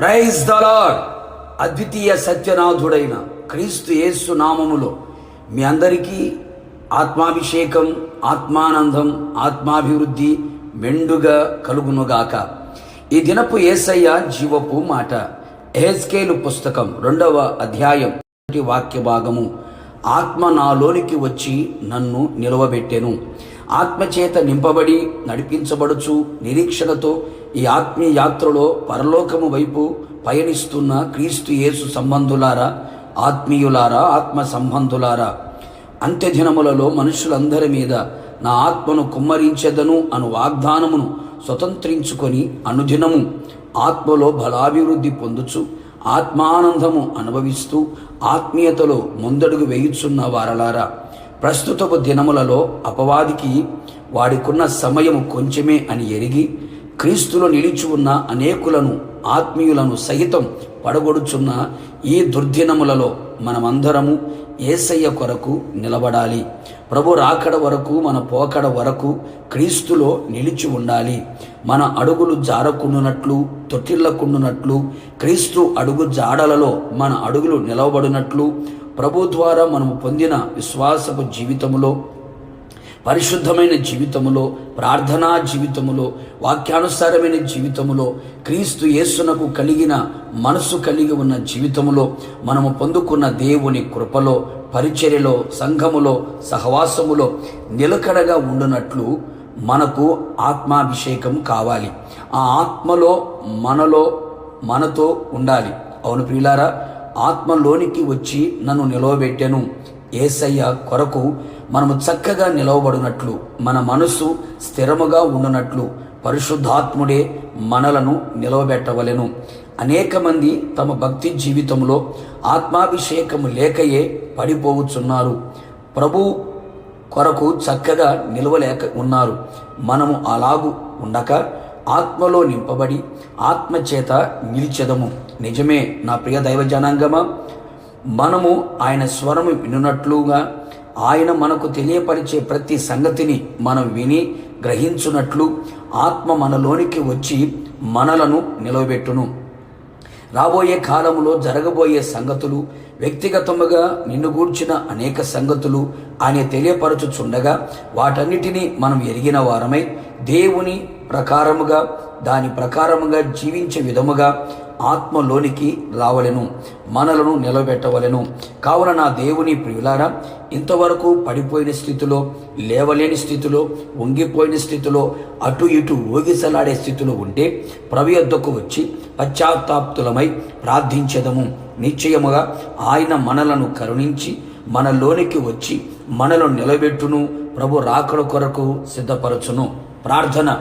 Praise the Lord అద్వితీయ సత్యనాథుడైన క్రీస్తు యేసు నామములో మీ అందరికీ ఆత్మాభిషేకం ఆత్మానందం ఆత్మాభివృద్ధి మెండుగా కలుగునుగాక. ఈ దినపు ఏసయ్య జీవపు మాట. ఎహెస్కేలు పుస్తకం రెండవ అధ్యాయం వాక్య భాగము. ఆత్మ నాలోనికి వచ్చి నన్ను నిలవబెట్టెను. ఆత్మచేత నింపబడి నడిపించబడుచు నిరీక్షణతో ఈ ఆత్మీయ యాత్రలో పరలోకము వైపు పయనిస్తున్న క్రీస్తు యేసు సంబంధులారా ఆత్మీయులారా ఆత్మ సంబంధులారా అంత్యదినములలో మనుషులందరి మీద నా ఆత్మను కుమ్మరించెదను అను వాగ్దానమును స్వతంత్రించుకొని అనుదినము ఆత్మలో బలాభివృద్ధి పొందుచు ఆత్మానందము అనుభవిస్తూ ఆత్మీయతలో ముందడుగు వేయుచున్న వారలారా ప్రస్తుతపు దినములలో అపవాదికి వాడికున్న సమయము కొంచెమే అని ఎరిగి క్రీస్తులో నిలిచి ఉన్న అనేకులను ఆత్మీయులను సహితం పడగొడుచున్న ఈ దుర్దినములలో మనమందరము ఏసయ్య కొరకు నిలబడాలి. ప్రభు రాకడ వరకు మన పోకడ వరకు క్రీస్తులో నిలిచి ఉండాలి. మన అడుగులు జారకుండునట్లు తొట్టిల్లకుండునట్లు క్రీస్తు అడుగు జాడలలో మన అడుగులు నిలవబడినట్లు ప్రభు ద్వారా మనము పొందిన విశ్వాసపు జీవితములో పరిశుద్ధమైన జీవితములో ప్రార్థనా జీవితములో వాక్యానుసారమైన జీవితములో క్రీస్తు యేసునకు కలిగిన మనసు కలిగి ఉన్న జీవితములో మనము పొందుకున్న దేవుని కృపలో పరిచర్యలో సంఘములో సహవాసములో నిలకడగా ఉండునట్లు మనకు ఆత్మాభిషేకం కావాలి. ఆ ఆత్మలో మనలో మనతో ఉండాలి. అవును ప్రియులారా ఆత్మలోనికి వచ్చి నన్ను నిలవబెట్టాను. ఏసయ్య కొరకు మనము చక్కగా నిలవబడినట్లు మన మనసు స్థిరముగా ఉండనట్లు పరిశుద్ధాత్ముడే మనలను నిలవబెట్టవలెను. అనేక మంది తమ భక్తి జీవితంలో ఆత్మాభిషేకము లేకయే పడిపోవచ్చున్నారు. ప్రభు కొరకు చక్కగా నిలవలేక ఉన్నారు. మనము అలాగు ఉండక ఆత్మలో నింపబడి ఆత్మచేత నిలిచెదము. నిజమే నా ప్రియ దైవ జనాంగమా మనము ఆయన స్వరము వినున్నట్లుగా ఆయన మనకు తెలియపరిచే ప్రతి సంగతిని మనం విని గ్రహించున్నట్లు ఆత్మ మనలోనికి వచ్చి మనలను నిలవబెట్టును. రాబోయే కాలంలో జరగబోయే సంగతులు వ్యక్తిగతముగా నిన్ను గూర్చిన అనేక సంగతులు ఆయన తెలియపరచుచుండగా వాటన్నిటినీ మనం ఎరిగిన వారమై దేవుని ప్రకారముగా దాని ప్రకారముగా జీవించే విధముగా ఆత్మలోనికి రావలను మనలను నిలబెట్టవలెను. కావున నా దేవుని ప్రియులారా ఇంతవరకు పడిపోయిన స్థితిలో లేవలేని స్థితిలో వంగిపోయిన స్థితిలో అటు ఇటు ఊగిసలాడే స్థితిలో ఉంటే ప్రభు యొద్దకు వచ్చి పశ్చాత్తాప్తులమై ప్రార్థించదము. నిశ్చయముగా ఆయన మనలను కరుణించి మనలోనికి వచ్చి మనలను నిలబెట్టును ప్రభు రాకడ కొరకు సిద్ధపరచును. ప్రార్థన.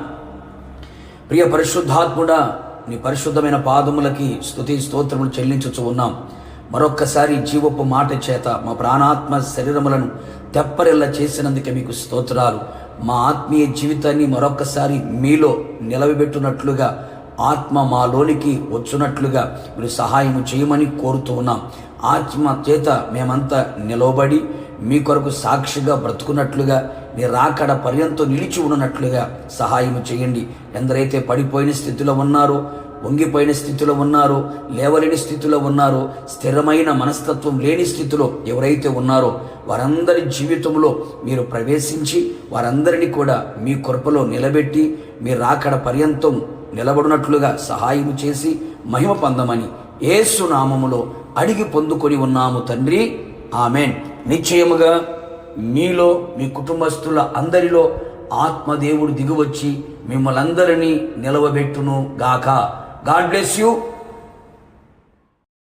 ప్రియ పరిశుద్ధాత్ముడా నీ పరిశుద్ధమైన పాదములకి స్థుతి స్తోత్రములు చెల్లించుచు ఉన్నాం. మరొక్కసారి జీవపు మాట చేత మా ప్రాణాత్మ శరీరములను తెప్పరిల్ల చేసినందుకే మీకు స్తోత్రాలు. మా ఆత్మీయ జీవితాన్ని మరొక్కసారి మీలో నిలవబెట్టునట్లుగా ఆత్మ మాలోనికి వచ్చునట్లుగా మీరు సహాయం చేయమని కోరుతూ ఉన్నాం. ఆత్మ చేత మేమంతా నిలవబడి మీ కొరకు సాక్షిగా బ్రతుకున్నట్లుగా మీ రాకడ పర్యంతం నిలిచి ఉన్నట్లుగా సహాయం చేయండి. ఎందరైతే పడిపోయిన స్థితిలో ఉన్నారో వంగిపోయిన స్థితిలో ఉన్నారో లేవలేని స్థితిలో ఉన్నారో స్థిరమైన మనస్తత్వం లేని స్థితిలో ఎవరైతే ఉన్నారో వారందరి జీవితంలో మీరు ప్రవేశించి వారందరినీ కూడా మీ కృపలో నిలబెట్టి మీ రాకడ పర్యంతం నిలబడినట్లుగా సహాయం చేసి మహిమ పొందమని ఏసు నామములో అడిగి పొందుకొని ఉన్నాము తండ్రి. ఆమెన్. నిశ్చయముగా మీలో మీ కుటుంబస్తుల అందరిలో ఆత్మదేవుడు దిగువచ్చి మిమ్మల్ని అందరినీ నిలవబెట్టును గాక. God bless you.